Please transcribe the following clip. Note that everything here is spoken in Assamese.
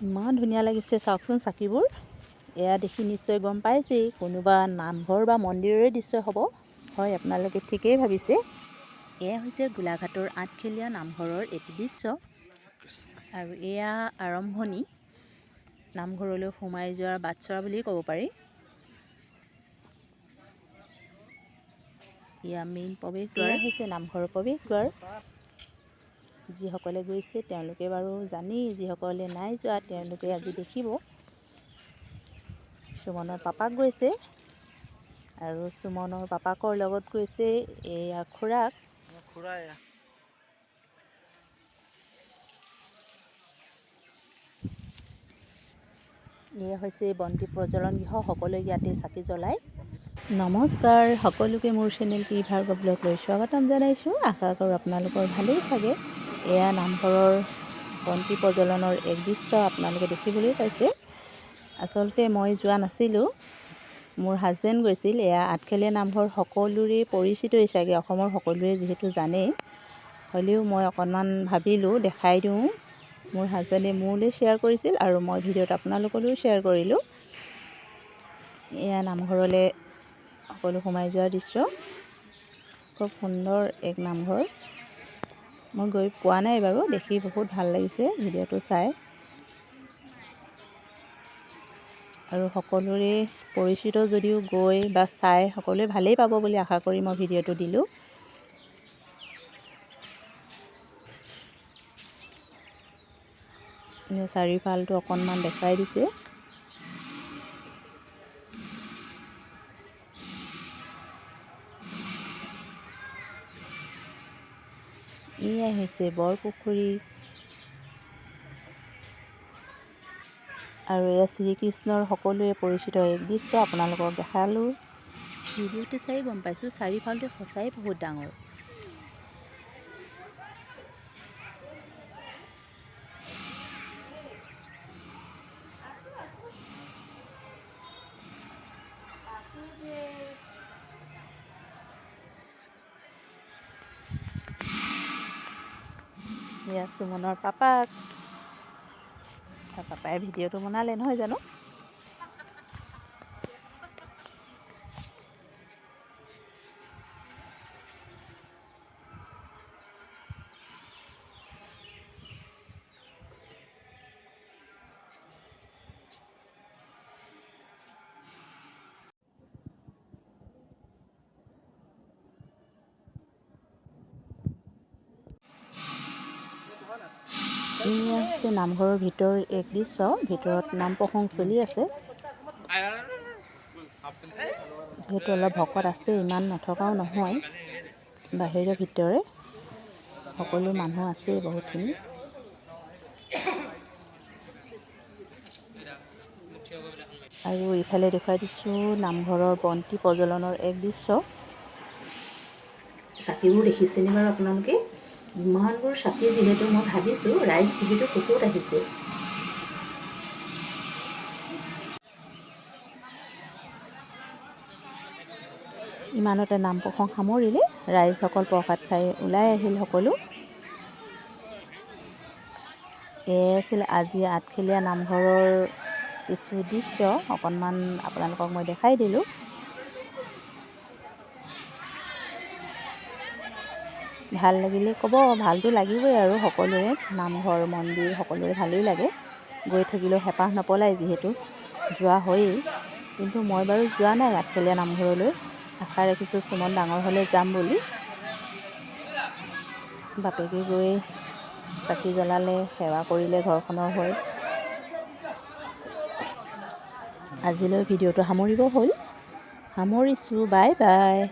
ইমান ধুনীয়া লাগিছে চাওকচোন চাকিবোৰ। এয়া দেখি নিশ্চয় গম পাইছেই কোনোবা নামঘৰ বা মন্দিৰৰে দৃশ্য হ'ব। হয় আপোনালোকে ঠিকেই ভাবিছে। এয়া হৈছে গোলাঘাটৰ আঠখেলীয়া নামঘৰৰ এটি দৃশ্য। আৰু এয়া আৰম্ভণি নামঘৰলৈ সোমাই যোৱাৰ বাটচৰা বুলিয়েই ক'ব পাৰি। এয়া মেইন প্ৰৱেশদ্বাৰ। হৈছে নামঘৰৰ প্ৰৱেশদ্বাৰ। যিসকলে গৈছে তেওঁলোকে বাৰু জানেই যিসকলে নাই যোৱা তেওঁলোকে আজি দেখিব। সুমনৰ পাপাক গৈছে আৰু সুমনৰ পাপাকৰ লগত গৈছে এয়া খুৰাক। খুৰা এয়া এয়া হৈছে বন্তি প্ৰজ্বলন গৃহ সকলোৱে ইয়াতে চাকি জ্বলায় নমস্কাৰ সকলোকে মোৰ চেনেল পি ভাৰ্গৱলৈ স্বাগতম জনাইছোঁ। আশা কৰোঁ আপোনালোকৰ ভালেই চাগে। এয়া নামঘৰৰ বন্তি প্ৰজ্বলনৰ এক দৃশ্য আপোনালোকে দেখিবলৈ পাইছে। আচলতে মই যোৱা নাছিলোঁ। মোৰ হাজবেণ্ড গৈছিল এয়া আঠখেলীয়া নামঘৰ সকলোৰে পৰিচিতই চাগে অসমৰ সকলোৱে যিহেতু জানেই। হ'লেও মই অকণমান ভাবিলোঁ দেখাই দিওঁ। মোৰ হাজবেণ্ডে মোলৈ শ্বেয়াৰ কৰিছিল আৰু মই ভিডিঅ'ত আপোনালোকলৈও শ্বেয়াৰ কৰিলোঁ। এয়া নামঘৰলৈ সকলো সোমাই যোৱাৰ দৃশ্য। খুব সুন্দৰ এক নামঘৰ। মই গৈ পোৱা নাই বাৰু দেখি বহুত ভাল লাগিছে ভিডিঅ'টো চাই। আৰু সকলোৰে পৰিচিত যদিও গৈ বা চাই সকলোৱে ভালেই পাব বুলি আশা কৰি মই ভিডিঅ'টো দিলোঁ। চাৰিওফালটো অকণমান দেখুৱাই দিছে। এয়াই হৈছে বৰপুখুৰী। আৰু এয়া শ্ৰীকৃষ্ণৰ সকলোৱে পৰিচিত এক দৃশ্য আপোনালোকক দেখালোঁ। ভিডিঅ'টো চাই গম পাইছোঁ চাৰিওফালটো সঁচাই বহুত ডাঙৰ। এয়া সুমনৰ পাপাক। পাপাই ভিডিঅ'টো বনালে নহয় জানো? এয়া হৈছে নামঘৰৰ ভিতৰৰ এক দৃশ্য ভিতৰত নাম প্ৰসংগ চলি আছে। যিহেতু অলপ ভকত আছে ইমান নথকাও নহয়। বাহিৰে ভিতৰে সকলো মানুহ আছে বহুতখিনি। আৰু ইফালে দেখুৱাই দিছোঁ নামঘৰৰ বন্তি প্ৰজ্বলনৰ এক দৃশ্য। চাকিবোৰ দেখিছেনে বাৰু আপোনালোকে ইমানবোৰ চাকি যিহেতু মই ভাবিছোঁ ৰাইজ যিহেতু বহুত আহিছে ইমানতে নাম প্ৰসংগ সামৰিলে ৰাইজসকল প্ৰসাদ খাই ওলাই আহিল সকলো। এয়াই আছিল আজি আঠখেলীয়া নামঘৰৰ কিছু দৃশ্য। অকণমান আপোনালোকক মই দেখাই দিলোঁ। ভাল লাগিলে ক'ব ভালটো লাগিবই আৰু সকলোৰে নামঘৰ মন্দিৰ সকলোৰে ভালেই লাগে। গৈ থাকিলেও হেঁপাহ নপলায় যিহেতু যোৱা হয়েই। কিন্তু মই বাৰু যোৱা নাই আঠখেলীয়া নামঘৰলৈ। আশা ৰাখিছোঁ সুমন ডাঙৰ হ'লে যাম বুলি। বাপেকে গৈ চাকি জ্বলালে সেৱা কৰিলে ঘৰখনৰ হৈ। আজিলৈ ভিডিঅ'টো সামৰিব হ'ল। সামৰিছোঁ বাই বাই।